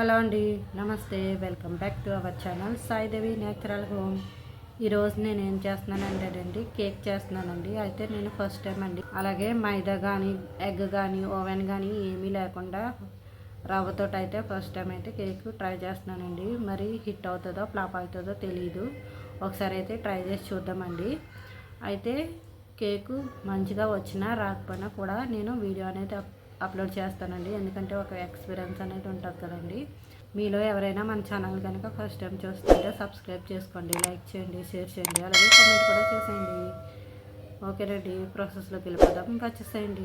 Hello అండి నమస్తే. Welcome back to our channel Saidevi natural home. ఈరోజు నేను ఏం చేస్తున్నానంటేనండి కేక్ చేస్తున్నానండి. అయితే నేను ఫస్ట్ టైం అండి. అలాగే మైదా కానీ ఎగ్ కానీ ఓవెన్ కానీ ఏమీ లేకుండా రవ్వతో అయితే ఫస్ట్ టైం అయితే కేక్ ట్రై చేస్తున్నానండి. మరి హిట్ అవుతుందో ఫ్లాప్ అవుతుందో తెలియదు ఒకసారి అయితే ట్రై చేసి చూద్దామండి. అయితే కేకు మంచిగా వచ్చినా రాకపోయినా కూడా నేను వీడియో అనేది అప్లోడ్ చేస్తానండి. ఎందుకంటే ఒక ఎక్స్పీరియన్స్ అనేది ఉంటుంది కదండి. మీలో ఎవరైనా మన ఛానల్ కనుక ఫస్ట్ టైం చూస్తుంటే సబ్స్క్రైబ్ చేసుకోండి లైక్ చేయండి షేర్ చేయండి అలాగే కామెంట్ కూడా చేసేయండి. ఓకేనండి ప్రాసెస్లోకి వెళ్ళిపోదాం. ఇంకా వచ్చేసేయండి.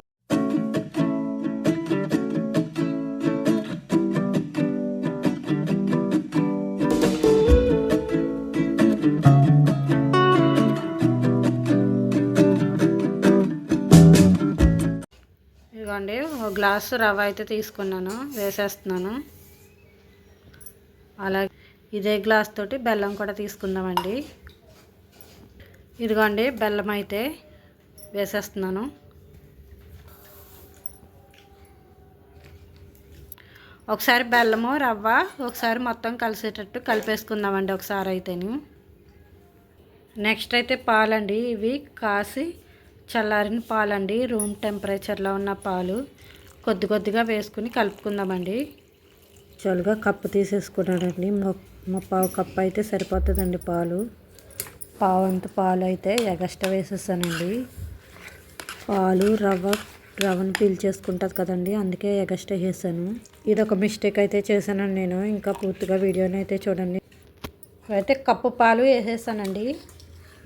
గ్లాసు రవ్వ అయితే తీసుకున్నాను వేసేస్తున్నాను. అలాగే ఇదే గ్లాస్ తోటి బెల్లం కూడా తీసుకుందామండి. ఇదిగోండి బెల్లం అయితే వేసేస్తున్నాను. ఒకసారి బెల్లము రవ్వ ఒకసారి మొత్తం కలిసేటట్టు కలిపేసుకుందామండి ఒకసారి అయితేని. నెక్స్ట్ అయితే పాలండి ఇవి కాసి చల్లారిన పాలండి రూమ్ టెంపరేచర్లో ఉన్న పాలు. కొద్ది కొద్దిగా వేసుకుని కలుపుకుందామండి. చలుగా కప్పు తీసేసుకున్నానండి. మా పావు కప్పు అయితే సరిపోతుందండి పాలు. పావు అంత పాలు అయితే ఎగస్ట్రా వేసేసానండి. పాలు రవ్వ రవ్వను పీల్చేసుకుంటుంది కదండి అందుకే ఎగస్ట్రా వేసాను. ఇది ఒక మిస్టేక్ అయితే చేశానండి నేను. ఇంకా పూర్తిగా వీడియోని అయితే చూడండి. అయితే కప్పు పాలు వేసేసానండి.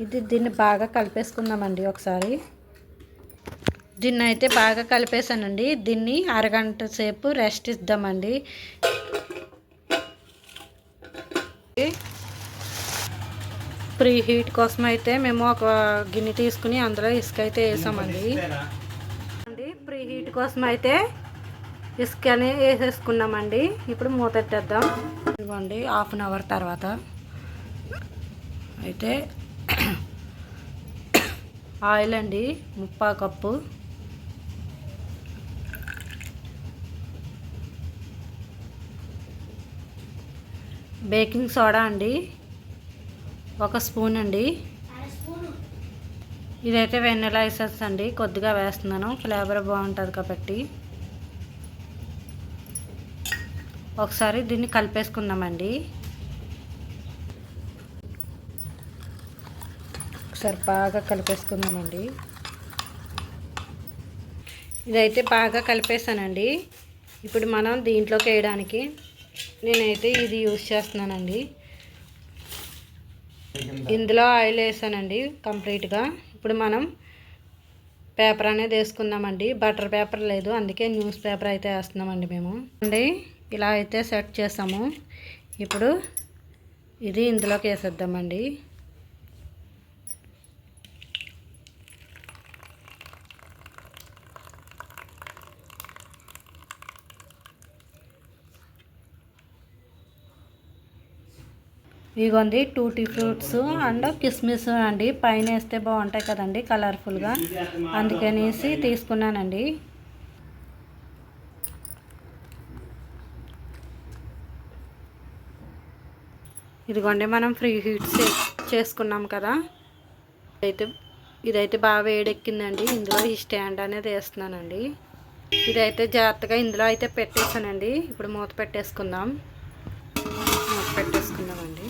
ఇది దీన్ని బాగా కలిపేసుకుందామండి ఒకసారి. దీన్ని అయితే బాగా కలిపేసానండి దీన్ని అరగంట సేపు రెస్ట్ ఇద్దామండి. ప్రీ హీట్ కోసం అయితే మేము ఒక గిన్నె తీసుకుని అందులో ఇసుక అయితే వేసామండి. అండి ప్రీ హీట్ కోసం అయితే ఇసుకని వేసేసుకున్నామండి. ఇప్పుడు మూతెట్టేద్దాం ఇదిగోండి హాఫ్ అన్ అవర్ తర్వాత అయితే ఆయిల్ అండి ముప్పా కప్పు. బేకింగ్ సోడా అండి. ఒక స్పూన్ అండి. ఇదైతే వెన్నెలా ఎసెన్స్ అండి. కొద్దిగా వేస్తున్నాను. ఫ్లేవర్ బాగుంటుంది కాబట్టి. ఒకసారి దీన్ని కలిపేసుకుందామండి. ఒకసారి బాగా కలిపేసుకుందామండి. ఇదైతే బాగా కలిపేసానండి. ఇప్పుడు మనం దీంట్లోకి వేయడానికి నేనైతే ఇది యూజ్ చేస్తున్నానండి. ఇందులో ఆయిల్ వేసానండి కంప్లీట్గా. ఇప్పుడు మనం పేపర్ అనేది వేసుకుందామండి. బటర్ పేపర్ లేదు. అందుకే న్యూస్ పేపర్ అయితే వేస్తున్నామండి మేము. అండి ఇలా అయితే సెట్ చేసాము. ఇప్పుడు ఇది ఇందులోకి వేసేద్దామండి. ఇదిగోండి టూటీ ఫ్రూట్స్ అండ్ కిస్మిస్ అండి. పైన వేస్తే బాగుంటాయి కదండి కలర్ఫుల్గా. అందుకనేసి తీసుకున్నానండి. ఇదిగోండి మనం ఫ్రీ హీట్స్ చేసుకున్నాం కదా. అయితే ఇదైతే బాగా వేడెక్కిందండి. ఇందులో ఈ స్టాండ్ అనేది వేస్తున్నానండి. ఇదైతే జాగ్రత్తగా ఇందులో అయితే పెట్టేసానండి ఇప్పుడు మూత పెట్టేసుకుందాం మూత పెట్టేసుకుందామండి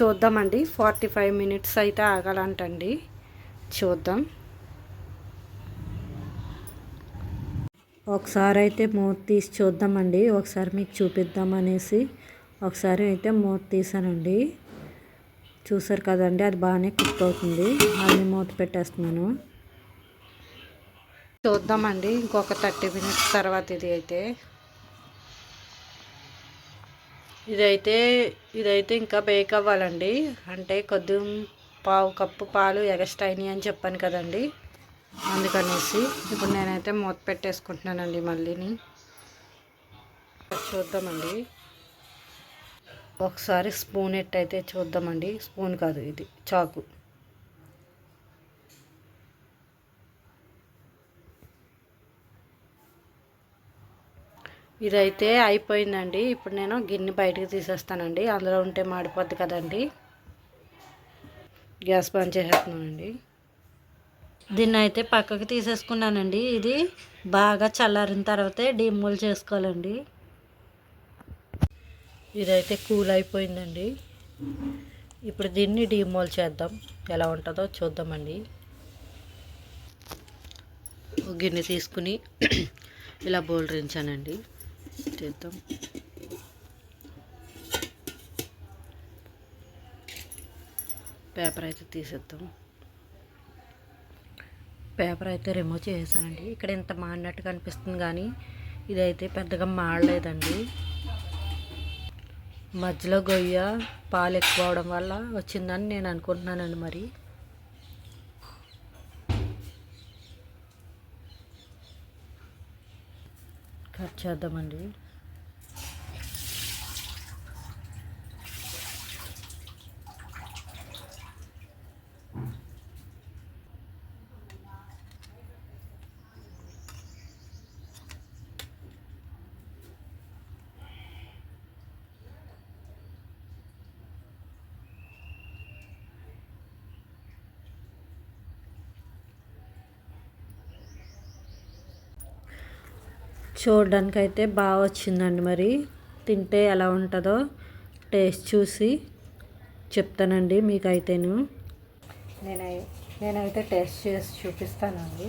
చూద్దామండి. ఫార్టీ ఫైవ్ మినిట్స్ అయితే ఆగాలంటండి. చూద్దాం. ఒకసారి అయితే మూత తీసి చూద్దామండి. ఒకసారి మీకు చూపిద్దాం అనేసి. ఒకసారి అయితే మూత తీసానండి. చూసారు కదండి అది బాగానే కుక్ అవుతుంది. మళ్ళీ మూత పెట్టేస్తున్నాను. చూద్దామండి. ఇంకొక థర్టీ మినిట్స్ తర్వాత ఇది అయితే. ఇదైతే ఇదైతే ఇంకా బేక్ అవ్వాలండి. అంటే కొద్ది పావు కప్పు పాలు ఎగస్ట్రా అయినాయి అని చెప్పాను కదండి. అందుకనేసి ఇప్పుడు నేనైతే మూత పెట్టేసుకుంటున్నానండి మళ్ళీని. చూద్దామండి. ఒకసారి స్పూన్ ఎట్టయితే చూద్దామండి. స్పూన్ కాదు ఇది చాకు. ఇదైతే అయిపోయిందండి. ఇప్పుడు నేను గిన్నె బయటకు తీసేస్తానండి. అందులో ఉంటే మాడిపోద్ది కదండి. గ్యాస్ బంద్ చేసేస్తున్నానండి. దీన్ని అయితే పక్కకి తీసేసుకున్నానండి. ఇది బాగా చల్లారిన తర్వాతే డిమోల్ చేసుకోవాలండి. ఇదైతే కూల్ అయిపోయిందండి. ఇప్పుడు దీన్ని డిమోల్ చేద్దాం. ఎలా ఉంటుందో చూద్దామండి. గిన్నె తీసుకుని ఇలా బోల్డ్రించానండి చేద్దాం పేపర్ అయితే తీసేద్దాం. పేపర్ అయితే రిమూవ్ చేసానండి ఇక్కడ ఇంత మాడినట్టు కనిపిస్తుంది కానీ ఇదైతే పెద్దగా మాడలేదండి. మధ్యలో గొయ్య పాలు ఎక్కువ అవడం వల్ల వచ్చిందని నేను అనుకుంటున్నానండి మరి. కట్ చేద్దామండి. చూడడానికి అయితే బాగా వచ్చిందండి మరి. తింటే ఎలా ఉంటుందో టేస్ట్ చూసి చెప్తానండి మీకైతేను. నేనై నేనైతే టేస్ట్ చేసి చూపిస్తానండి.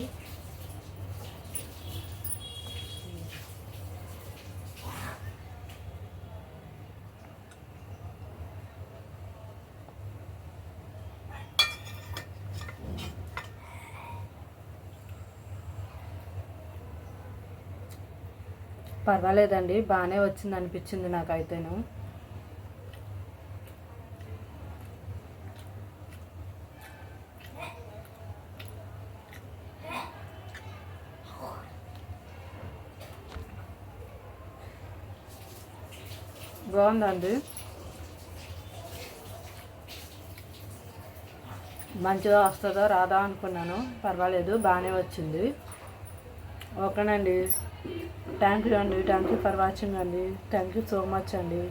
పర్వాలేదండి బాగానే వచ్చింది అనిపించింది నాకైతేను. బాగుందండి. మంచిగా వస్తుందో రాదా అనుకున్నాను పర్వాలేదు బాగానే వచ్చింది. ఓకేనండి. థ్యాంక్ యూ అండి. థ్యాంక్ యూ ఫర్ వాచింగ్ అండి. థ్యాంక్ యూ సో మచ్ అండి.